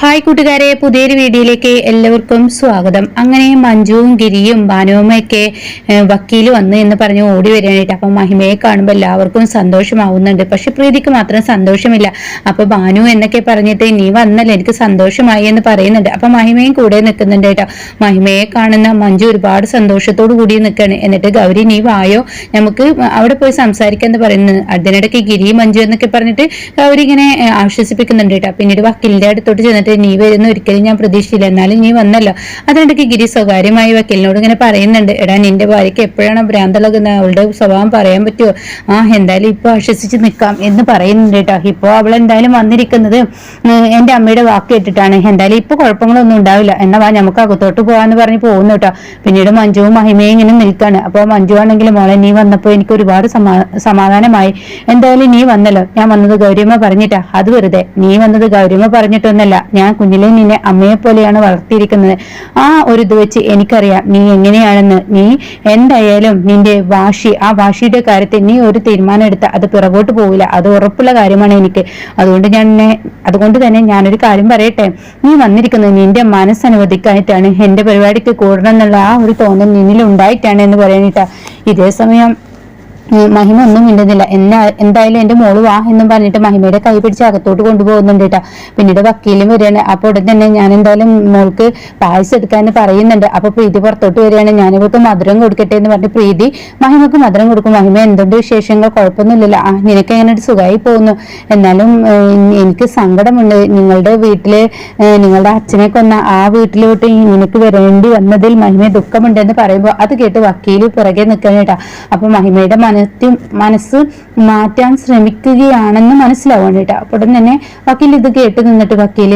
Hi കൂട്ടുകാരെ പുതിയൊരു വീഡിയോയിലേക്ക് എല്ലാവർക്കും സ്വാഗതം. അങ്ങനെ മഞ്ജുവും ഗിരിയും ഭാനുവുമൊക്കെ വക്കീൽ വന്നു എന്ന് പറഞ്ഞ് ഓടി വരാനായിട്ട് അപ്പം മഹിമയെ കാണുമ്പോൾ എല്ലാവർക്കും സന്തോഷമാവുന്നുണ്ട്. പക്ഷെ പ്രീതിക്ക് മാത്രം സന്തോഷമില്ല. അപ്പൊ ബാനു എന്നൊക്കെ പറഞ്ഞിട്ട് നീ വന്നല്ലേ എനിക്ക് സന്തോഷമായി എന്ന് പറയുന്നുണ്ട്. അപ്പൊ മഹിമയും കൂടെ നിൽക്കുന്നുണ്ട് കേട്ടോ. മഹിമയെ കാണുന്ന മഞ്ജു ഒരുപാട് സന്തോഷത്തോടു കൂടി നിൽക്കുകയാണ് എന്നിട്ട് ഗൗരി നീ വായോ? നമുക്ക് അവിടെ പോയി സംസാരിക്കാന്ന് പറയുന്നത് അതിനിടയ്ക്ക് ഗിരി മഞ്ജു എന്നൊക്കെ പറഞ്ഞിട്ട് ഗൗരി ഇങ്ങനെ ആശ്വസിപ്പിക്കുന്നുണ്ട് കേട്ടോ. പിന്നീട് വക്കീലിന്റെ അടുത്തോട്ട് ചെന്നിട്ട് നീ വരുന്ന ഒരിക്കലും ഞാൻ പ്രതീക്ഷിച്ചില്ല. എന്നാലും നീ വന്നല്ലോ. അതിനിടയ്ക്ക് ഗിരി സ്വകാര്യമായി വക്കീലിനോട് ഇങ്ങനെ പറയുന്നുണ്ട്. എടാ നിന്റെ ഭാര്യയ്ക്ക് എപ്പോഴാണ് ഭ്രാന്തളകുന്നത് അവളുടെ സ്വഭാവം പറയാൻ പറ്റുമോ ആ എന്തായാലും ഇപ്പൊ ആശ്വസിച്ച് നിൽക്കാം എന്ന് പറയുന്നുണ്ട് കേട്ടോ. ഇപ്പൊ അവൾ എന്തായാലും വന്നിരിക്കുന്നത് എന്റെ അമ്മയുടെ വാക്ക് കേട്ടിട്ടാണ്. എന്തായാലും ഇപ്പൊ കുഴപ്പങ്ങളൊന്നും ഉണ്ടാവില്ല. എന്നാ വാ നമുക്ക് അകത്തോട്ട് പോവാന്ന് പറഞ്ഞ് പോകുന്നു കേട്ടോ. പിന്നീട് മഞ്ജുവും മഹിമയും ഇങ്ങനെ നിൽക്കാണ്. അപ്പോൾ മഞ്ജു ആണെങ്കിൽ മോളെ നീ വന്നപ്പോൾ എനിക്ക് ഒരുപാട് സമാ സമാധാനമായി. എന്തായാലും നീ വന്നല്ലോ. ഞാൻ വന്നത് ഗൗരിയമ്മ പറഞ്ഞിട്ടാ. അത് വെറുതെ. നീ വന്നത് ഗൗരിയമ്മ പറഞ്ഞിട്ടൊന്നല്ല. ഞാൻ കുഞ്ഞിലെ നിന്നെ അമ്മയെ പോലെയാണ് വളർത്തിയിരിക്കുന്നത്. ആ ഒരു ഇത് വെച്ച് എനിക്കറിയാം നീ എങ്ങനെയാണെന്ന്. നീ എന്തായാലും നിന്റെ വാശി ആ വാശിയുടെ കാര്യത്തിൽ നീ ഒരു തീരുമാനം എടുത്ത അത് പിറകോട്ട് പോവില്ല. അത് ഉറപ്പുള്ള കാര്യമാണ് എനിക്ക്. അതുകൊണ്ട് ഞാൻ അതുകൊണ്ട് തന്നെ ഞാനൊരു കാര്യം പറയട്ടെ. നീ വന്നിരിക്കുന്നത് നിന്റെ മനസ്സനുവദിക്കാനായിട്ടാണ് എന്റെ പരിപാടിക്ക് കൂടണം എന്നുള്ള ആ ഒരു തോന്നൽ നിന്നിൽ ഉണ്ടായിട്ടാണ് എന്ന് പറയാനിട്ടാ. ഇതേ സമയം മഹിമ ഒന്നും മിണ്ടുന്നില്ല. എന്നാ എന്തായാലും എന്റെ മോൾ വാ എന്നും പറഞ്ഞിട്ട് മഹിമയുടെ കൈ പിടിച്ച് അകത്തോട്ട് കൊണ്ടുപോകുന്നുണ്ട് കേട്ടോ. പിന്നീട് വക്കീലും വരികയാണ്. അപ്പൊ ഉടൻ തന്നെ ഞാൻ എന്തായാലും മോൾക്ക് പായസം എടുക്കാൻ പറയുന്നുണ്ട്. അപ്പൊ പ്രീതി പുറത്തോട്ട് വരികയാണ്. ഞാനിവർക്ക് മധുരം കൊടുക്കട്ടെ എന്ന് പറഞ്ഞ് പ്രീതി മഹിമക്ക് മധുരം കൊടുക്കും. മഹിമ എന്തുണ്ട് വിശേഷങ്ങൾ? കുഴപ്പമൊന്നുമില്ലല്ലോ. ആ നിനക്ക് എങ്ങനെ സുഖമായി പോകുന്നു? എന്നാലും എനിക്ക് സങ്കടമുണ്ട്. നിങ്ങളുടെ വീട്ടിൽ നിങ്ങളുടെ അച്ഛനെ കൊന്ന ആ വീട്ടിലോട്ട് നിനക്ക് വരേണ്ടി വന്നതിൽ മഹിമ ദുഃഖമുണ്ടെന്ന് പറയുമ്പോൾ അത് കേട്ട് വക്കീൽ പുറകെ നിൽക്കണം കേട്ടോ. അപ്പൊ മഹിമയുടെ മനസ്സും മനസ്സ് മാറ്റാൻ ശ്രമിക്കുകയാണെന്ന് മനസ്സിലാവും കേട്ടോ. ഉടൻ തന്നെ വക്കീൽ ഇത് കേട്ട് നിന്നിട്ട് വക്കീൽ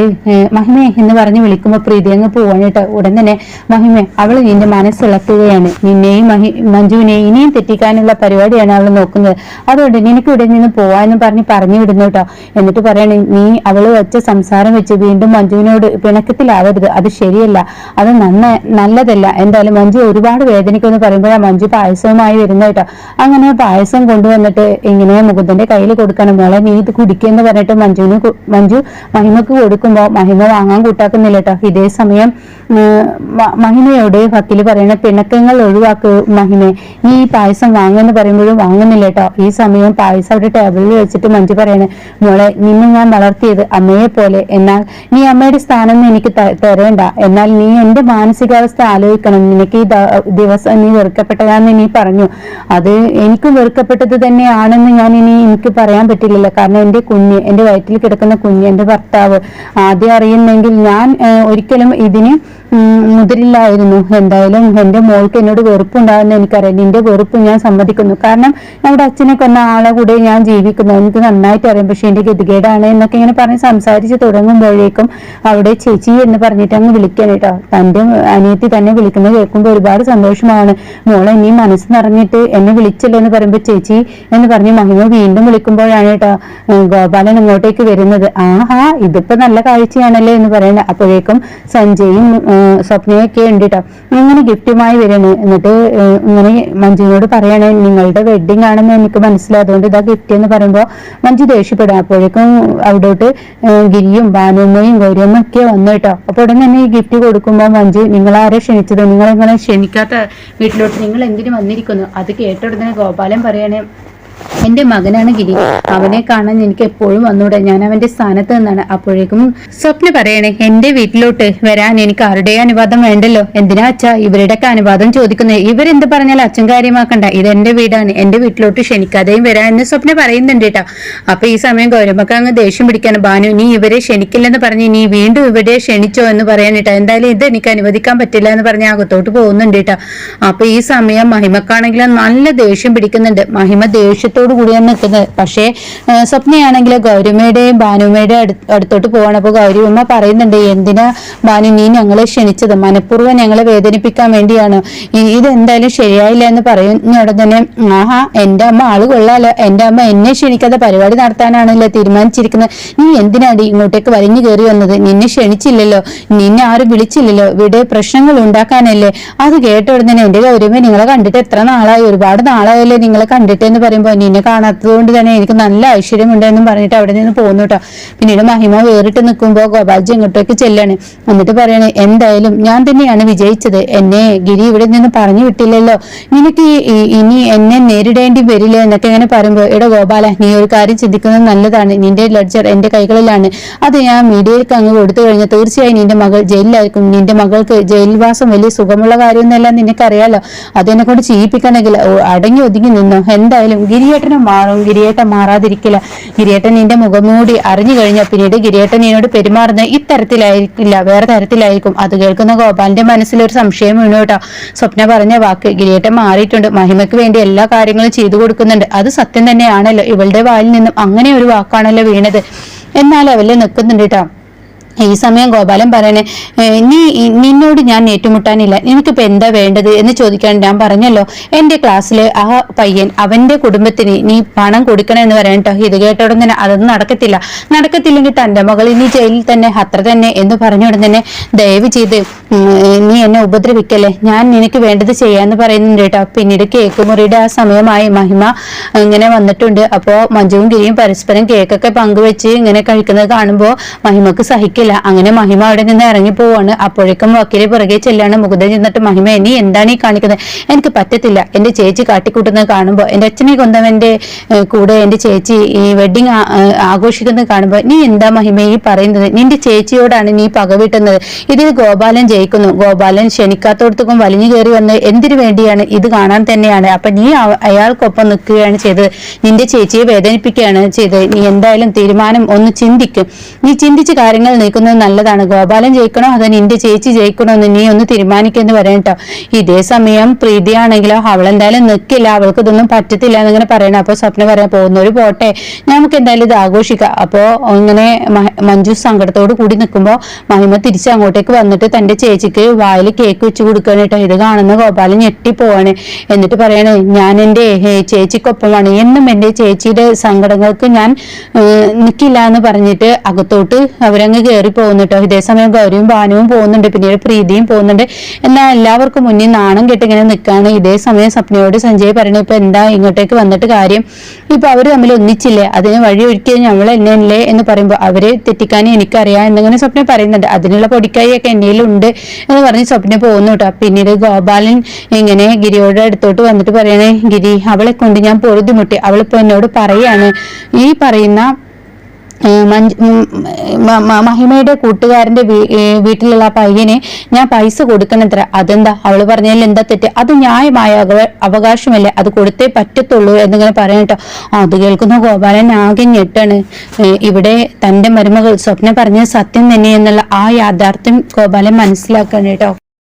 മഹിമേ എന്ന് പറഞ്ഞ് വിളിക്കുമ്പോൾ പ്രീതി അങ്ങ് കേട്ടോ. ഉടൻ തന്നെ മഹിമേ അവൾ നിന്റെ മനസ്സിളക്കുകയാണ്. നിന്നെയും മഹി മഞ്ജുവിനെയും ഇനിയും തെറ്റിക്കാനുള്ള പരിപാടിയാണ് അവൾ നോക്കുന്നത്. അതുകൊണ്ട് നിനക്ക് ഇവിടെ നിന്ന് പോവാന്ന് പറഞ്ഞ് പറഞ്ഞു വിടുന്നു കേട്ടോ. എന്നിട്ട് പറയണേ നീ അവൾ വെച്ച സംസാരം വെച്ച് വീണ്ടും മഞ്ജുവിനോട് പിണക്കത്തിലാവരുത്. അത് ശരിയല്ല. അത് നന്ന നല്ലതല്ല. എന്തായാലും മഞ്ജു ഒരുപാട് വേദനിക്കുമെന്ന് പറയുമ്പോഴാണ് മഞ്ജു പായസവുമായി വരുന്നത് കേട്ടോ. അങ്ങനെ പായസം കൊണ്ടുവന്നിട്ട് ഇങ്ങനെ മുകുന്ദന്റെ കയ്യിൽ കൊടുക്കണം. മോളെ നീ ഇത് കുടിക്കെന്ന് പറഞ്ഞിട്ട് മഞ്ജുവിന് മഞ്ജു മഹിമക്ക് കൊടുക്കുമ്പോ മഹിമ വാങ്ങാൻ കൂട്ടാക്കുന്നില്ല കേട്ടോ ഇതേ സമയം മഹിമയോട് വക്കീൽ പറയണ പിണക്കങ്ങൾ ഒഴിവാക്ക് മഹിമ. നീ ഈ പായസം വാങ്ങുമെന്ന് പറയുമ്പോഴും വാങ്ങുന്നില്ല കേട്ടോ ഈ സമയം പായസം അവിടെ ടേബിളിൽ വെച്ചിട്ട് മഞ്ജു പറയണേ മോളെ നിന്നെ ഞാൻ വളർത്തിയത് അമ്മയെ പോലെ. എന്നാൽ നീ അമ്മയുടെ സ്ഥാനം എനിക്ക് തരേണ്ട. എന്നാൽ നീ എന്റെ മാനസികാവസ്ഥ ആലോചിക്കണം. നിനക്ക് ഈ ദിവസം നീ വെറുക്കപ്പെട്ടതാന്ന് നീ പറഞ്ഞു. അത് എനിക്ക് വെറുക്കപ്പെട്ടത് തന്നെയാണെന്ന് ഞാൻ ഇനി എനിക്ക് പറയാൻ പറ്റില്ലല്ലോ. കാരണം എന്റെ കുഞ്ഞ് എന്റെ വയറ്റിൽ കിടക്കുന്ന കുഞ്ഞ് എന്റെ ഭർത്താവ് ആദ്യം അറിയുന്നെങ്കിൽ ഞാൻ ഒരിക്കലും ഇതിന് മുതിരില്ലായിരുന്നു. എന്തായാലും എന്റെ മോൾക്ക് എന്നോട് വെറുപ്പുണ്ടാകുന്ന എനിക്കറിയാം. നിന്റെ വെറുപ്പ് ഞാൻ സമ്മതിക്കുന്നു. കാരണം നമ്മുടെ അച്ഛനെ കൊന്ന ആളെ കൂടെ ഞാൻ ജീവിക്കുന്നു. എനിക്ക് നന്നായിട്ട് അറിയാം. പക്ഷെ എന്റെ ഗതികേടാണ് എന്നൊക്കെ ഇങ്ങനെ പറഞ്ഞ് സംസാരിച്ച് തുടങ്ങുമ്പോഴേക്കും അവിടെ ചേച്ചി എന്ന് പറഞ്ഞിട്ട് അങ്ങ് വിളിക്കാൻ കേട്ടോ. തന്റെ അനിയത്തി തന്നെ വിളിക്കുന്നത് കേൾക്കുമ്പോൾ ഒരുപാട് സന്തോഷമാണ്. മോളെ നീ മനസ്സ് നിറഞ്ഞിട്ട് എന്നെ വിളിച്ചല്ലോ എന്ന് പറയുമ്പോൾ ചേച്ചി എന്ന് പറഞ്ഞ് മഹിമ വീണ്ടും വിളിക്കുമ്പോഴാണ് കേട്ടോ ഗോപാലൻ ഇങ്ങോട്ടേക്ക് വരുന്നത്. ആഹാ ഇതിപ്പോ നല്ല കാഴ്ചയാണല്ലേ എന്ന് പറയുന്നത് അപ്പോഴേക്കും സഞ്ജയും സ്വപ്നയൊക്കെ ഉണ്ട് കേട്ടോ ഇങ്ങനെ ഗിഫ്റ്റുമായി വരണേ. എന്നിട്ട് ഇങ്ങനെ മഞ്ജുവിനോട് പറയണേ നിങ്ങളുടെ വെഡിങ് ആണെന്ന് എനിക്ക് മനസ്സിലായി. അതുകൊണ്ട് ഇതാ ഗിഫ്റ്റ് എന്ന് പറയുമ്പോൾ മഞ്ജു ദേഷ്യപ്പെടും. അപ്പോഴേക്കും അവിടോട്ട് ഗിരിയും ഭാനുമ്മയും ഗൗരിയമ്മ ഒക്കെ വന്നു കേട്ടോ. അപ്പൊ ഉടൻ തന്നെ ഈ ഗിഫ്റ്റ് കൊടുക്കുമ്പോൾ മഞ്ജു നിങ്ങൾ ആരെ ക്ഷണിച്ചത്? നിങ്ങൾ എങ്ങനെ ക്ഷണിക്കാത്ത വീട്ടിലോട്ട്? നിങ്ങൾ എന്തിനു വന്നിരിക്കുന്നു? അത് കേട്ട ഉടനെ ഗോപാലൻ പറയണേ എന്റെ മകനാണ് ഗിരി. അവനെ കാണാൻ എനിക്ക് എപ്പോഴും വന്നൂടെ. ഞാൻ അവന്റെ സ്ഥാനത്ത് നിന്നാണ്. അപ്പോഴേക്കും സ്വപ്ന പറയണേ എന്റെ വീട്ടിലോട്ട് വരാൻ എനിക്ക് ആരുടെ അനുവാദം വേണ്ടല്ലോ? എന്തിനാ അച്ഛാ ഇവരുടെയൊക്കെ അനുവാദം ചോദിക്കുന്നത് ഇവരെന്ത് പറഞ്ഞാൽ അച്ഛൻ കാര്യമാക്കണ്ട. ഇത് എന്റെ വീടാണ്. എന്റെ വീട്ടിലോട്ട് ക്ഷണിക്കാതെയും വരാൻ എന്ന് സ്വപ്ന പറയുന്നുണ്ട് കേട്ടാ. അപ്പൊ ഈ സമയം ഗൗരവക്ക് അങ്ങ് ദേഷ്യം പിടിക്കാൻ ബാനു നീ ഇവരെ ക്ഷണിക്കില്ലെന്ന് പറഞ്ഞ് നീ വീണ്ടും ഇവിടെ ക്ഷണിച്ചോ എന്ന് പറയാൻ കേട്ടാ. എന്തായാലും ഇത് എനിക്ക് അനുവദിക്കാൻ പറ്റില്ല എന്ന് പറഞ്ഞ് അകത്തോട്ട് പോകുന്നുണ്ട് കേട്ടാ. അപ്പൊ ഈ സമയം മഹിമക്കാണെങ്കിലും നല്ല ദേഷ്യം പിടിക്കുന്നുണ്ട്. മഹിമ ദേഷ്യത്തോട് കൂടിയാണ് നിൽക്കുന്നത്. പക്ഷേ സ്വപ്നയാണെങ്കിൽ ഗൗരിമയുടെയും ഭാനുമയുടെ അടുത്തോട്ട് പോവാണ്. അപ്പോൾ ഗൗരിയമ്മ പറയുന്നുണ്ട് എന്തിനാ ഭാനു നീ ഞങ്ങളെ ക്ഷണിച്ചത്? മനഃപൂർവം ഞങ്ങളെ വേദനിപ്പിക്കാൻ വേണ്ടിയാണ്. ഇതെന്തായാലും ശരിയായില്ല എന്ന് പറയുന്നവിടെ തന്നെ ആഹാ എന്റെ അമ്മ ആൾ കൊള്ളാലോ. എന്റെ അമ്മ എന്നെ ക്ഷണിക്കാതെ പരിപാടി നടത്താനാണല്ലോ തീരുമാനിച്ചിരിക്കുന്നത്. നീ എന്തിനാടി ഇങ്ങോട്ടേക്ക് വലിഞ്ഞു കയറി വന്നത്? നിന്നെ ക്ഷണിച്ചില്ലല്ലോ. നിന്നെ ആരും വിളിച്ചില്ലല്ലോ. ഇവിടെ പ്രശ്നങ്ങൾ ഉണ്ടാക്കാനല്ലേ. അത് കേട്ട ഉടനെ എന്റെ ഗൗരവ നിങ്ങളെ കണ്ടിട്ട് എത്ര നാളായി? ഒരുപാട് നാളായല്ലേ നിങ്ങളെ കണ്ടിട്ട്? എന്ന് പറയുമ്പോൾ നിന്നെ കാണാത്തത് കൊണ്ട് തന്നെ എനിക്ക് നല്ല ഐശ്വര്യമുണ്ട് എന്നും പറഞ്ഞിട്ട് അവിടെ നിന്ന് പോകുന്നു കേട്ടോ പിന്നീട് മഹിമ വേറിട്ട് നിൽക്കുമ്പോൾ ഗോപാൽജി ഇങ്ങോട്ടേക്ക് ചെല്ലാണ്. എന്നിട്ട് പറയണേ എന്തായാലും ഞാൻ തന്നെയാണ് വിജയിച്ചത്. എന്നെ ഗിരി ഇവിടെ നിന്ന് പറഞ്ഞു വിട്ടില്ലല്ലോ. നിനക്ക് ഇനി എന്നെ നേരിടേണ്ടി വരില്ല എന്നൊക്കെ ഇങ്ങനെ പറയുമ്പോൾ എടോ ഗോപാല നീ ഒരു കാര്യം ചിന്തിക്കുന്നത് നല്ലതാണ്. നിന്റെ ലഡ്ജർ എന്റെ കൈകളിലാണ്. അത് ഞാൻ മീഡിയയിലേക്ക് അങ്ങ് കൊടുത്തു കഴിഞ്ഞാൽ തീർച്ചയായും നിന്റെ മകൾ ജയിലിലായിരിക്കും. നിന്റെ മകൾക്ക് ജയിൽവാസം വലിയ സുഖമുള്ള കാര്യമൊന്നുമല്ല നിനക്കറിയാലോ. അതെന്നെ കൊണ്ട് ചെയ്യിപ്പിക്കണമെങ്കിൽ അടങ്ങി ഒതുങ്ങി നിന്നോ. എന്തായാലും ഗിരിയേട്ടനെ മാറും. ഗിരിയേട്ടൻ മാറാതിരിക്കില്ല. ഗിരിയേട്ടൻ നിന്റെ മുഖംമൂടി അറിഞ്ഞു കഴിഞ്ഞാൽ പിന്നീട് ഗിരിയേട്ടൻ നിന്നോട് പെരുമാറുന്നത് ഇത്തരത്തിലായിരിക്കില്ല. വേറെ തരത്തിലായിരിക്കും. അത് കേൾക്കുന്ന ഗോപാലിന്റെ മനസ്സിലൊരു സംശയം വീണു കേട്ടോ. സ്വപ്ന പറഞ്ഞ വാക്ക് ഗിരിയേട്ടൻ മാറിയിട്ടുണ്ട്. മഹിമയ്ക്ക് വേണ്ടി എല്ലാ കാര്യങ്ങളും ചെയ്തു കൊടുക്കുന്നുണ്ട്. അത് സത്യം തന്നെയാണല്ലോ. ഇവളുടെ വായിൽ നിന്നും അങ്ങനെ ഒരു വാക്കാണല്ലോ വീണത്. എന്നാൽ അവൽ നിൽക്കുന്നുണ്ട് കേട്ടോ. ഈ സമയം ഗോപാലൻ പറയണേ നീ നിന്നോട് ഞാൻ ഏറ്റുമുട്ടാനില്ല. നിനക്കിപ്പോ എന്താ വേണ്ടത്? എന്ന് ചോദിക്കാൻ ഞാൻ പറഞ്ഞല്ലോ. എന്റെ ക്ലാസ്സിലെ ആ പയ്യൻ അവന്റെ കുടുംബത്തിന് നീ പണം കൊടുക്കണം എന്ന് പറയട്ടോ ഇത് കേട്ടോടും തന്നെ അതൊന്നും നടക്കത്തില്ല. നടക്കത്തില്ലെങ്കിൽ തന്റെ മകൾ ഇനി ജയിലിൽ തന്നെ അത്ര തന്നെ എന്ന് പറഞ്ഞ തന്നെ ദയവ് ചെയ്ത് നീ എന്നെ ഉപദ്രവിക്കല്ലേ? ഞാൻ നിനക്ക് വേണ്ടത് ചെയ്യാന്ന് പറയുന്നുണ്ട് കേട്ടോ പിന്നീട് കേക്ക് മുറിയുടെ ആ സമയമായി മഹിമ ഇങ്ങനെ വന്നിട്ടുണ്ട്. അപ്പോ മഞ്ജുവും ഗിരിയും പരസ്പരം കേക്കൊക്കെ പങ്കുവെച്ച് ഇങ്ങനെ കഴിക്കുന്നത് കാണുമ്പോൾ മഹിമക്ക് സഹിക്കില്ല അങ്ങനെ മഹിമ അവിടെ നിന്ന് ഇറങ്ങി പോവാണ്. അപ്പോഴേക്കും വക്കീലെ പുറകെ ചെല്ലാണ്. മുകുന്ദൻ ചെന്നിട്ട് മഹിമ നീ എന്താണ് ഈ കാണിക്കുന്നത്? എനിക്ക് പറ്റത്തില്ല. എന്റെ ചേച്ചി കാട്ടിക്കൂട്ടുന്നത് കാണുമ്പോൾ എന്റെ അച്ഛനെ കൊന്നവന്റെ കൂടെ എന്റെ ചേച്ചി ഈ വെഡിങ് ആഘോഷിക്കുന്നത് കാണുമ്പോൾ നീ എന്താ മഹിമ ഈ പറയുന്നത്? നിന്റെ ചേച്ചിയോടാണ് നീ പകവിട്ടുന്നത് ഇതിൽ ഗോപാലൻ ജയിക്കുന്നു. ഗോപാലൻ ക്ഷണിക്കാത്തോടത്തേക്കും വലിഞ്ഞു കയറി വന്ന് എന്തിനു വേണ്ടിയാണ്? ഇത് കാണാൻ തന്നെയാണ്. അപ്പൊ നീ അയാൾക്കൊപ്പം നിൽക്കുകയാണ് ചെയ്തത്. നിന്റെ ചേച്ചിയെ വേദനിപ്പിക്കുകയാണ് ചെയ്തത്. നീ എന്തായാലും തീരുമാനം ഒന്ന് ചിന്തിക്കും. നീ ചിന്തിച്ച് കാര്യങ്ങൾ നീക്കുന്നത് നല്ലതാണ്. ഗോപാലൻ ജയിക്കണോ? അതോ നിന്റെ ചേച്ചി ജയിക്കണോ എന്ന് നീ ഒന്ന് തീരുമാനിക്കെന്ന് കേട്ടോ. ഇതേ സമയം പ്രീതിയാണെങ്കിലോ അവൾ എന്തായാലും നിൽക്കില്ല അവൾക്ക് ഇതൊന്നും പറ്റത്തില്ല എന്നിങ്ങനെ പറയണം. അപ്പൊ സ്വപ്ന പറയാൻ പോകുന്നവര് പോട്ടെ. നമുക്ക് എന്തായാലും ഇത് ആഘോഷിക്കാം. അപ്പോ ഇങ്ങനെ മഞ്ജു സങ്കടത്തോട് കൂടി നിൽക്കുമ്പോൾ മഹിമ തിരിച്ച് അങ്ങോട്ടേക്ക് വന്നിട്ട് തന്റെ ചേച്ചിക്ക് വായിൽ കേക്ക് വെച്ച് കൊടുക്കുകയാണ് കേട്ടോ. ഇത് കാണുന്ന ഗോപാലൻ ഞെട്ടിപ്പോവാണ്. എന്നിട്ട് പറയണേ ഞാൻ എന്റെ ഏ, ചേച്ചിക്കൊപ്പമാണ്. എന്നും എന്റെ ചേച്ചിയുടെ സങ്കടങ്ങൾക്ക് ഞാൻ നിൽക്കില്ല എന്ന് പറഞ്ഞിട്ട് അകത്തോട്ട് അവരങ്ങ് കയറി പോകുന്നു കേട്ടോ ഇതേ സമയം ഗൗരിയും ഭാനുവും പോകുന്നുണ്ട്. പിന്നീട് പ്രീതിയും പോകുന്നുണ്ട്. എന്നാൽ എല്ലാവർക്കും മുന്നിൽ നാണം കെട്ട് ഇങ്ങനെ നിൽക്കുകയാണ്. ഇതേ സമയം സ്വപ്നയോട് സഞ്ജയ് പറയുന്നത് ഇപ്പൊ എന്താ ഇങ്ങോട്ടേക്ക് വന്നിട്ട് കാര്യം? ഇപ്പൊ അവർ തമ്മിൽ ഒന്നിച്ചില്ലേ? അതിന് വഴി ഒരുക്കിയത് നമ്മൾ എന്നല്ലേ എന്ന് പറയുമ്പോൾ അവരെ തെറ്റിക്കാൻ എനിക്കറിയാം എന്നിങ്ങനെ സ്വപ്ന പറയുന്നുണ്ട്. അതിനുള്ള പൊടിക്കായൊക്കെ എന്നെയിലുണ്ട് എന്ന് പറഞ്ഞ് സ്വപ്ന പോകുന്നു കേട്ടോ പിന്നീട് ഗോപാലൻ ഇങ്ങനെ ഗിരിയോട് അടുത്തോട്ട് വന്നിട്ട് പറയണേ ഗിരി അവളെ കൊണ്ട് ഞാൻ പൊറുതിമുട്ടി അവളിപ്പോ എന്നോട് പറയാണ്. ഈ പറയുന്ന മഹിമയുടെ കൂട്ടുകാരന്റെ വീട്ടിലുള്ള പയ്യനെ ഞാൻ പൈസ കൊടുക്കണത്ര. അതെന്താ? അവൾ പറഞ്ഞതിൽ എന്താ തെറ്റ്? അത് ന്യായമായ അവ- അവകാശമല്ലേ? അത് കൊടുത്തേ പറ്റത്തുള്ളൂ എന്നിങ്ങനെ പറയട്ടോ അത് കേൾക്കുന്ന ഗോപാലൻ ആകെ ഞെട്ടാണ്. ഇവിടെ തന്റെ മരുമകൾ സ്വപ്നം പറഞ്ഞ സത്യം തന്നെയെന്നുള്ള ആ യാഥാർത്ഥ്യം ഗോപാലൻ മനസ്സിലാക്കണം കേട്ടോ